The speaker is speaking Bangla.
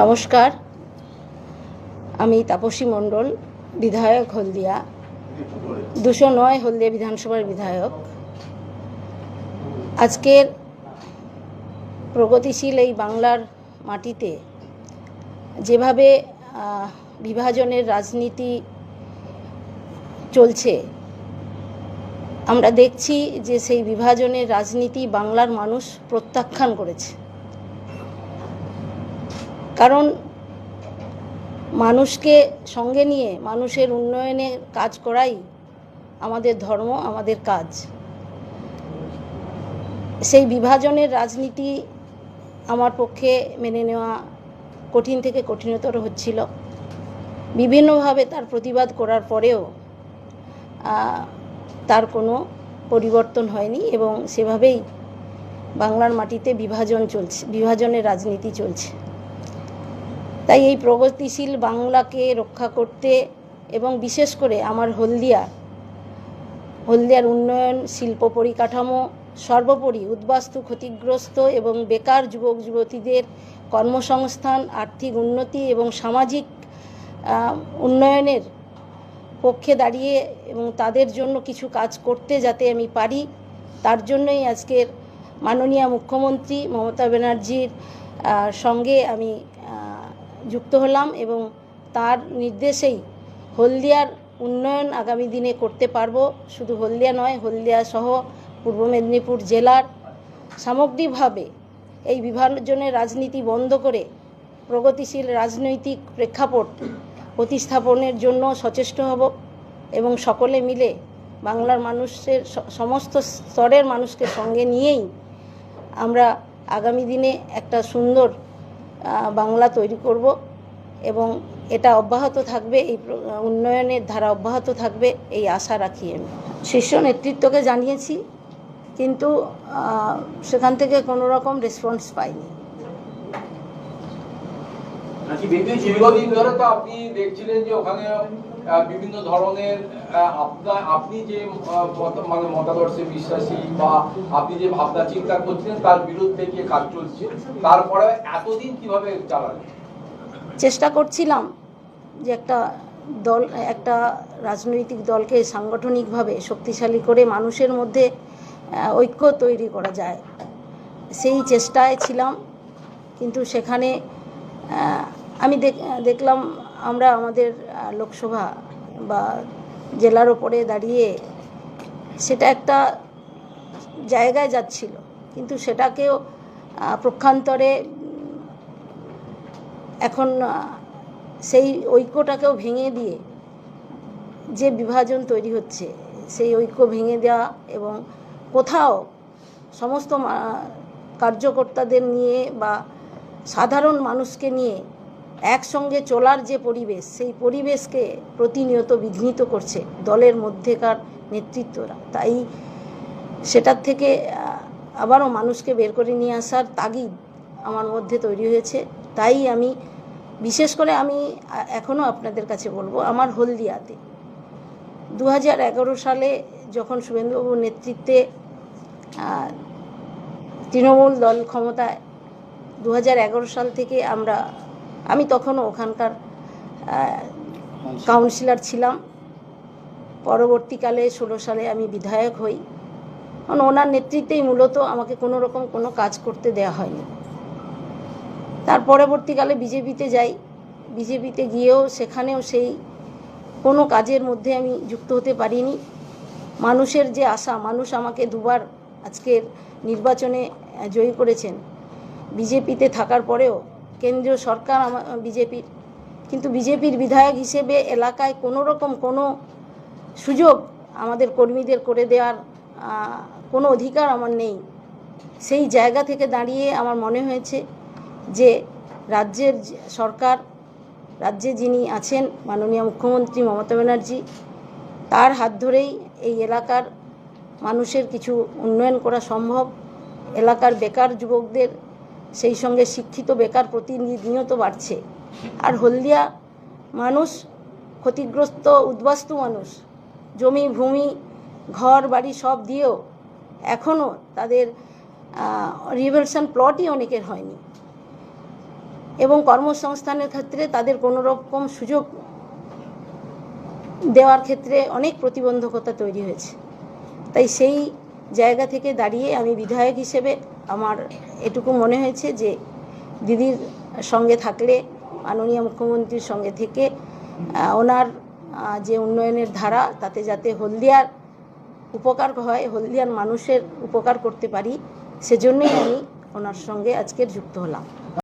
নমস্কার। আমি তাপসী মণ্ডল, বিধায়ক হলদিয়া, দুশো নয় হলদিয়া বিধানসভার বিধায়ক। আজকের প্রগতিশীল এই বাংলার মাটিতে যেভাবে বিভাজনের রাজনীতি চলছে, আমরা দেখছি যে সেই বিভাজনের রাজনীতি বাংলার মানুষ প্রত্যাখ্যান করেছে। কারণ মানুষকে সঙ্গে নিয়ে, মানুষের উন্নয়নে কাজ করাই আমাদের ধর্ম, আমাদের কাজ। সেই বিভাজনের রাজনীতি আমার পক্ষে মেনে নেওয়া কঠিন থেকে কঠিনতর হচ্ছিল। বিভিন্নভাবে তার প্রতিবাদ করার পরেও তার কোনো পরিবর্তন হয়নি এবং সেভাবেই বাংলার মাটিতে বিভাজন চলছে, বিভাজনের রাজনীতি চলছে। তাই এই প্রগতিশীল বাংলাকে রক্ষা করতে এবং বিশেষ করে আমার হলদিয়া, হলদিয়ার উন্নয়ন, শিল্প পরিকাঠামো, সর্বোপরি উদ্বাস্তু ক্ষতিগ্রস্ত এবং বেকার যুবক যুবতীদের কর্মসংস্থান, আর্থিক উন্নতি এবং সামাজিক উন্নয়নের পক্ষে দাঁড়িয়ে এবং তাদের জন্য কিছু কাজ করতে যাতে আমি পারি, তার জন্যই আজকের মাননীয় মুখ্যমন্ত্রী মমতা ব্যানার্জির সঙ্গে আমি যুক্ত হলাম এবং তার নির্দেশেই হলদিয়ার উন্নয়ন আগামী দিনে করতে পারব। শুধু হলদিয়া নয়, হলদিয়া সহ পূর্ব মেদিনীপুর জেলার সামগ্রিকভাবে এই বিভাজনের রাজনীতি বন্ধ করে প্রগতিশীল রাজনৈতিক প্রেক্ষাপট প্রতিস্থাপনের জন্য সচেষ্ট হব এবং সকলে মিলে বাংলার মানুষের সমস্ত স্তরের মানুষকে সঙ্গে নিয়েই আমরা আগামী দিনে একটা সুন্দর বাংলা তৈরি করব এবং এটা অব্যাহত থাকবে, এই উন্নয়নের ধারা অব্যাহত থাকবে, এই আশা রাখি আমি। শীর্ষ নেতৃত্বকে জানিয়েছি, কিন্তু সেখান থেকে কোনো রকম রেসপন্স পাইনি। দিদি দীর্ঘদিন ধরে তো আপনি দেখছিলেন যে ওখানে বিভিন্ন ধরনের আপনার আপনি যে মানে মতাদর্শে বিশ্বাসী বা আপনি যে ভাবনা চিন্তা করছিলেন তার বিরুদ্ধে গিয়ে কাজ চলছে তারপরে এতদিন কীভাবে চালালেন চেষ্টা করছিলাম যে একটা দল একটা রাজনৈতিক দলকে সাংগঠনিকভাবে শক্তিশালী করে মানুষের মধ্যে ঐক্য তৈরি করা যায়। সেই চেষ্টায় ছিলাম কিন্তু সেখানে আহ, আমি দেখ- দেখলাম আমরা আমাদের লোকসভা বা জেলার ওপরে দাঁড়িয়ে সেটা একটা জায়গায় যাচ্ছিল। কিন্তু সেটাকেও প্রক্ষান্তরে এখন সেই ঐক্যটাকেও ভেঙে দিয়ে যে বিভাজন তৈরি হচ্ছে, সেই ঐক্য ভেঙে দেওয়া এবং কোথাও সমস্ত কার্যকর্তাদের নিয়ে বা সাধারণ মানুষকে নিয়ে একসঙ্গে চলার যে পরিবেশ, সেই পরিবেশকে প্রতিনিয়ত বিঘ্নিত করছে দলের মধ্যেকার নেতৃত্বরা। তাই সেটার থেকে আবারও মানুষকে বের করে নিয়ে আসার তাগিদ আমার মধ্যে তৈরি হয়েছে। তাই আমি, বিশেষ করে আমি এখনও আপনাদের কাছে বলব, আমার হলদিয়াতে। দু হাজার এগারো সালে যখন শুভেন্দুবাবুর নেতৃত্বে তৃণমূল দল ক্ষমতায় দু হাজার এগারো সাল থেকে আমরা আমি তখনও ওখানকার কাউন্সিলর ছিলাম। পরবর্তীকালে ষোলো সালে আমি বিধায়ক হই। কারণ ওনার নেতৃত্বেই মূলত আমাকে কোনো রকম কোনো কাজ করতে দেয়া হয়নি। তার পরবর্তীকালে বিজেপিতে যাই। বিজেপিতে গিয়েও সেখানেও সেই কোনো কাজের মধ্যে আমি যুক্ত হতে পারিনি। মানুষের যে আশা, মানুষ আমাকে দুবার আজকের নির্বাচনে জয়ী করেছেন। বিজেপিতে থাকার পরেও কেন্দ্রীয় সরকার বিজেপির। কিন্তু বিজেপির বিধায়ক হিসেবে এলাকায় কোনো রকম কোনো সুযোগ আমাদের কর্মীদের করে দেওয়ার কোনো অধিকার আমার নেই। সেই জায়গা থেকে দাঁড়িয়ে আমার মনে হয়েছে যে রাজ্যের সরকার, রাজ্যে যিনি আছেন মাননীয় মুখ্যমন্ত্রী মমতা ব্যানার্জি, তার হাত ধরেই এই এলাকার মানুষের কিছু উন্নয়ন করা সম্ভব। এলাকার বেকার যুবকদের সেই সঙ্গে শিক্ষিত বেকার প্রতিনিয়ত বাড়ছে। আর হলদিয়া মানুষ, ক্ষতিগ্রস্ত, উদ্বাস্তু মানুষ, জমি, ভূমি, ঘর, বাড়ি সব দিয়েও এখনও তাদের রিভেলশন প্লটই অনেকের হয়নি। এবং কর্মসংস্থানের ক্ষেত্রে তাদের কোনো রকম সুযোগ দেওয়ার ক্ষেত্রে অনেক প্রতিবন্ধকতা তৈরি হয়েছে। তাই সেই জায়গা থেকে দাঁড়িয়ে আমি বিধায়ক হিসেবে আমার এটুকু মনে হয়েছে যে দিদির সঙ্গে থাকলে, মাননীয় মুখ্যমন্ত্রীর সঙ্গে থেকে ওনার যে উন্নয়নের ধারা, তাতে যাতে হলদিয়ার উপকার হয়, হলদিয়ার মানুষের উপকার করতে পারি, সেজন্যই আমি ওনার সঙ্গে আজকের যুক্ত হলাম।